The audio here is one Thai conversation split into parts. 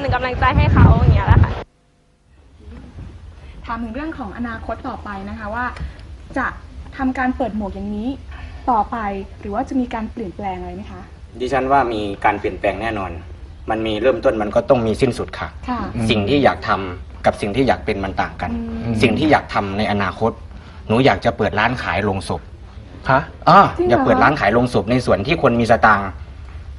หนึ่งกำลังใจให้เขาอย่างเงี้ยแหละค่ะ ถามถึงเรื่องของอนาคตต่อไปนะคะว่า จะทำการเปิดหมวกอย่างนี้ต่อไปหรือว่าจะมีการเปลี่ยนแปลงอะไรไหมคะ ดิฉันว่ามีการเปลี่ยนแปลงแน่นอน มันมีเริ่มต้นมันก็ต้องมีสิ้นสุดค่ะ ค่ะ สิ่งที่อยากทำกับสิ่งที่อยากเป็นมันต่างกัน อืม สิ่งที่อยากทำในอนาคต หนูอยากจะเปิดร้านขายโลงศพฮะ อ่าจริงเหรอ อยากเปิดร้านขายโลงศพในส่วนที่คนมีสตางค์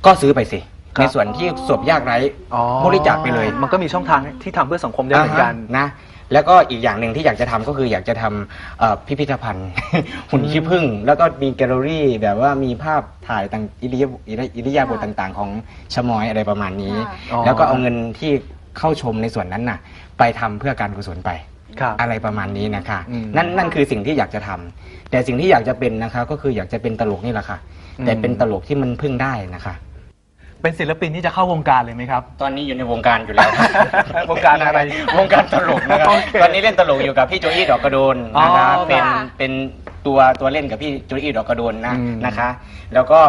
ก็ซื้อไปสิ ครับ ในส่วนที่ศพยากไร้ อ๋อบริจาคไปเลย มันก็มีช่องทางที่ทำเพื่อสังคมได้เหมือนกันาฮะนะแล้วก็อีกอย่างหนึ่งที่อยากจะทำก็คืออยากจะทำเอ่อพิพิธภัณฑ์ หุ่นขี้ผึ้งแล้วก็มีแกลเลอรี่แบบว่ามีภาพถ่ายต่างอิริยาอิริอิริยาบถต่างๆ ของชะมอยอะไรประมาณนี้ ค่ะอ๋อแล้วก็เอาเงินที่เข้าชมในส่วนนั้นน่ะ ไปทำเพื่อการกุศลไปครับ อะไรประมาณนี้นะคะ อืมนั่นนั่นคือสิ่งที่อยากจะทำแต่สิ่งที่อยากจะเป็นนะคะก็คืออยากจะเป็นตลกนี่แหละค่ะ แต่อืมเป็นตลกที่มันพึ่งได้นะคะ เป็นศิลปินที่จะเข้าวงการเลยไหมครับ ตอนนี้อยู่ในวงการอยู่แล้ว วงการอะไรวงการตลกนะครับ โอเคตอนนี้เล่นตลกอยู่กับพี่โจอี้ดอกกระโดนนะคะอ๋อเป็นค่ะ เป็นตัวตัวเล่นกับพี่โจอี้ดอกกระโดนนะอืมนะคะ แล้วก็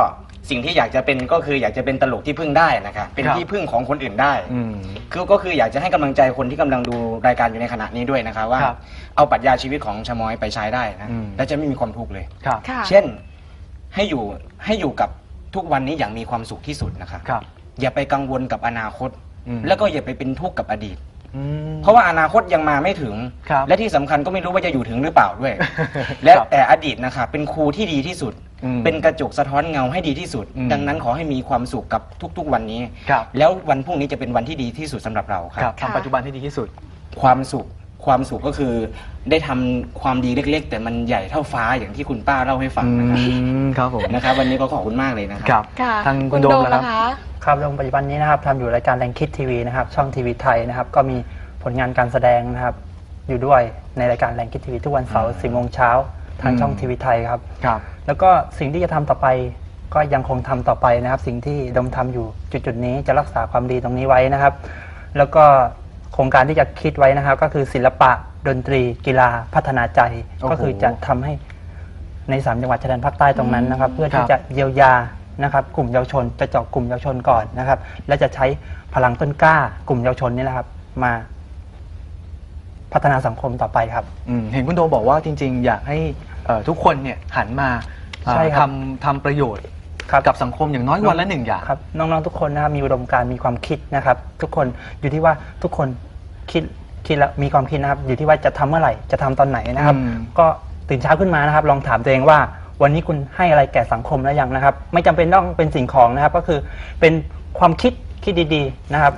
สิ่งที่อยากจะเป็นก็คืออยากจะเป็นตลกที่พึ่งได้นะคะเป็นครับ ที่พึ่งของคนอื่นได้ อืม คือก็คืออยากจะให้กำลังใจคนที่กำลังดูรายการอยู่ในขณะนี้ด้วยนะคะว่าครับเอาปรัชญาชีวิตของชะมอยไปใช้ได้นะอืม และจะไม่มีความทุกข์เลยครับค่ะ เช่นให้อยู่ให้อยู่กับ ทุกวันนี้อย่างมีความสุขที่สุดนะคะครับ อย่าไปกังวลกับอนาคต อืม แล้วก็อย่าไปเป็นทุกข์กับอดีต อืม เพราะว่าอนาคตยังมาไม่ถึง ครับและที่สำคัญก็ไม่รู้ว่าจะอยู่ถึงหรือเปล่าด้วย และครับแต่อดีตนะคะเป็นครูที่ดีที่สุด อืมเป็นกระจกสะท้อนเงาให้ดีที่สุด อืมดังนั้นขอให้มีความสุขกับทุกๆวันนี้ ครับ แล้ววันพรุ่งนี้จะเป็นวันที่ดีที่สุดสำหรับเราคครัรับบทำปัจจุบันที่ดีที่สุด ความสุข ความสุขก็คือ ได้ทำความดีเล็ก ๆ แต่มันใหญ่เท่าฟ้าอย่างที่คุณป้าเล่าให้ฟังนะครับอืมครับผมนะครับวันนี้ก็ขอบคุณมากเลยนะคครั รับ ค่ะทางคุณโดมนะนะครับคะครับในปัจจุบันนี้นะครับทำอยู่รายการแรงคิดทีวีนะครับ ช่องทีวีไทยนะครับ ก็มีผลงานการแสดงนะครับ อยู่ด้วยในรายการแรงคิดทีวีทุกวันเสาร์สี่โมงเช้าทางอืมช่องทีวีไทยครับ ครับ แล้วก็สิ่งที่จะทำต่อไปก็ยังคงทำต่อไปนะครับ สิ่งที่ดมทำอยู่จุดๆนี้จะรักษาความดีตรงนี้ไว้นะครับ แล้วก็ โครงการที่จะคิดไว้นะครับ ก็คือศิลปะดนตรี กีฬาพัฒนาใจ โอ้โหก็คือจะทำให้ในสามจังหวัดชายแดนภาคใต้ตรงนั้นนะครับ เพื่อครัที่บจะเยียวยานะครับกลุ่มเยาวชนจะเจาะกลุ่มเยาวชนก่อนนะครับ และจะใช้พลังต้นกล้ากลุ่มเยาวชนนี่แหละครับ มาพัฒนาสังคมต่อไปครับ อืมเห็นคุณโดมบอกว่าจริง ๆ อยากให้เอ่อทุกคนเนี่ยหันมาเอ่อใช่ครับ ทำทำประโยชน์ ครับ กับสังคมอย่างน้อยวันละหนึ่งอย่าง ครับน้องๆทุกคนนะครับมีอุดมการณ์มีความคิดนะครับ ทุกคนอยู่ที่ว่าทุกคนคิดคิดแล้วมีความคิดนะครับ อยู่ที่ว่าจะทำเมื่อไหร่จะทำตอนไหนนะครับ อืม ก็ตื่นเช้าขึ้นมานะครับ ลองถามตัวเองว่า วันนี้คุณให้อะไรแก่สังคมแล้วยังนะครับ ไม่จำเป็นต้องเป็นสิ่งของนะครับ ก็คือเป็นความคิดคิดดีๆนะครับ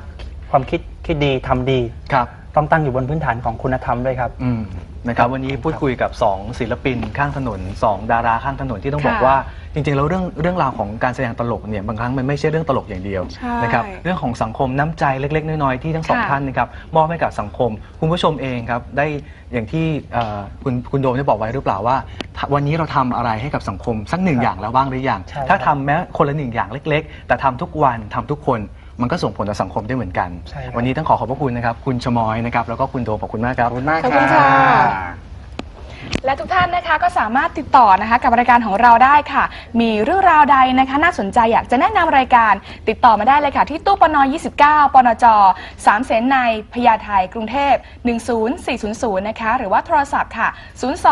ความคิดคิดดีทำดี ครับ ต้องตั้งอยู่บนพื้นฐานของคุณธรรมด้วยครับ อืมนะครับวันนี้พูดคุยกับ 2 ศิลปินข้างถนน 2 ดาราข้างถนนที่ต้องบอกค่ะว่าจริงๆแล้วเรื่องเรื่องราวของการแสดงตลกเนี่ยบางครั้งมันไม่ใช่เรื่องตลกอย่างเดียวใช่นะครับเรื่องของสังคมน้ำใจเล็ก ๆ น้อยๆที่ทั้งสองค่ะ ท่านนะครับมอบให้กับสังคม คุณผู้ชมเองครับได้อย่างที่เอ่อคุณคุณโดมได้บอกไว้หรือเปล่าว่าถ้าวันนี้เราทำอะไรให้กับสังคมสักหนึ่งครับอย่างแล้วบ้างหรือยังใช่ครับ ถ้าทำแม้คนละหนึ่งอย่างเล็ก ๆ แต่ทำทุกวันทำทุกคน มันก็ส่งผลต่อสังคมได้เหมือนกัน ใช่ครับ วันนี้ต้องขอขอบพระคุณนะครับ คุณชมอยนะครับ แล้วก็คุณโดมขอบคุณมากครับ ขอบคุณมากขอบคุณค่ะ และทุกท่านนะคะก็สามารถติดต่อนะคะกับรายการของเราได้ค่ะ มีเรื่องราวใดนะคะน่าสนใจอยากจะแนะนำรายการ ติดต่อมาได้เลยค่ะ ที่ตู้ปน29 ปนจ3เสนในพญาไทกรุงเทพ 10400 นะคะ หรือว่าโทรศัพท์ค่ะ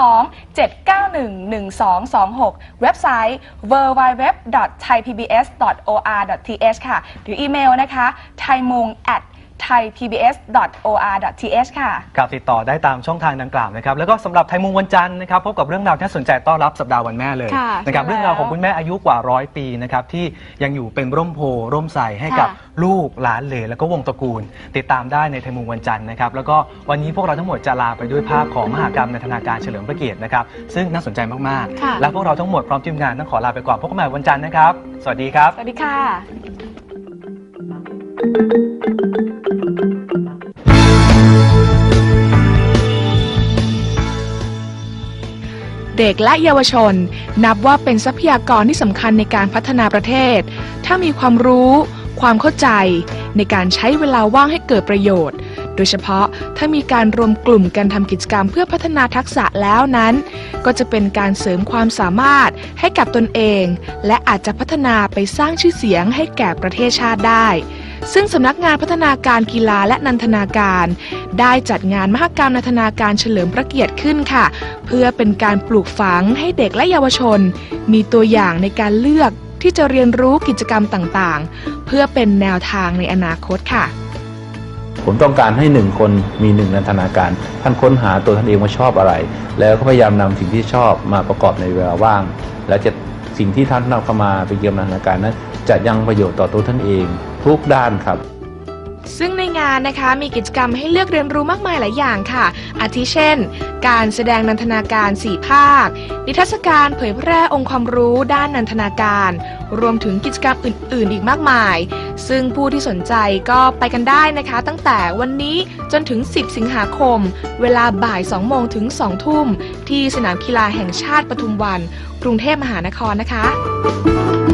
02 791 1226 เว็บไซต์ www.thaipbs.or.th ค่ะ หรืออีเมลนะคะ thaimung at thaipbs.or.th ค่ะ ครับติดต่อได้ตามช่องทางดังกล่าวนะครับแล้วก็สำหรับไทยมุงวันจันทร์นะครับพบกับเรื่องราวที่น่าสนใจต้อนรับสัปดาห์วันแม่เลยค่ะนะครับใช่แล้วเรื่องราวของคุณแม่อายุกว่าร้อยปีนะครับที่ยังอยู่เป็นร่มโพร่มใสให้กับค่ะลูกหลานเหลนแล้วก็วงตระกูล ติดตามได้ในไทยมุงวันจันทร์นะครับแล้วก็วันนี้พวกเราทั้งหมดจะลาไปด้วยภาพของมหากรรมในธนาการเฉลิมพระเกียรตินะครับซึ่งน่าสนใจมากค่ะ ๆ และพวกเราทั้งหมดพร้อมทีมงานต้องขอลาไปก่อนพบกันใหม่วันจันทร์นะครับสวัสดีครับ สวัสดีค่ะ เด็กและเยาวชน นับว่าเป็นทรัพยากรที่สำคัญในการพัฒนาประเทศ ถ้ามีความรู้ ความเข้าใจ ในการใช้เวลาว่างให้เกิดประโยชน์ โดยเฉพาะถ้ามีการรวมกลุ่มกันทำกิจกรรมเพื่อพัฒนาทักษะแล้วนั้น ก็จะเป็นการเสริมความสามารถให้กับตนเอง และอาจจะพัฒนาไปสร้างชื่อเสียงให้แก่ประเทศชาติได้ ซึ่งสำนักงานพัฒนาการกีฬาและนันทนาการ ได้จัดงานมหกรรมนันทนาการเฉลิมพระเกียรติขึ้นค่ะ เพื่อเป็นการปลูกฝังให้เด็กและเยาวชน มีตัวอย่างในการเลือกที่จะเรียนรู้กิจกรรมต่างๆ เพื่อเป็นแนวทางในอนาคตค่ะ ผมต้องการให้หนึ่งคนมีหนึ่งนันทนาการ ท่านค้นหาตัวท่านเองว่าชอบอะไร แล้วก็พยายามนำสิ่งที่ชอบมาประกอบในเวลาว่าง แล้วจะสิ่งที่ท่านนำเข้ามาเป็นเกมนันทนาการนั้นจะยังประโยชน์ต่อตัวท่านเองทุกด้านครับซึ่งในงานนะคะมีกิจกรรมให้เลือกเรียนรู้มากมายหลายอย่างค่ะ อาทิเช่น การแสดงนันทนาการ4ภาค นิทรรศการเผยแพร่องค์ความรู้ด้านนันทนาการ รวมถึงกิจกรรมอื่น ๆ อีกมากมาย ซึ่งผู้ที่สนใจก็ไปกันได้นะคะ ตั้งแต่วันนี้จนถึง 10 สิงหาคม เวลาบ่าย 2 โมงถึง 2 ทุ่ม ที่สนามกีฬาแห่งชาติปทุมวัน กรุงเทพมหานครนะคะ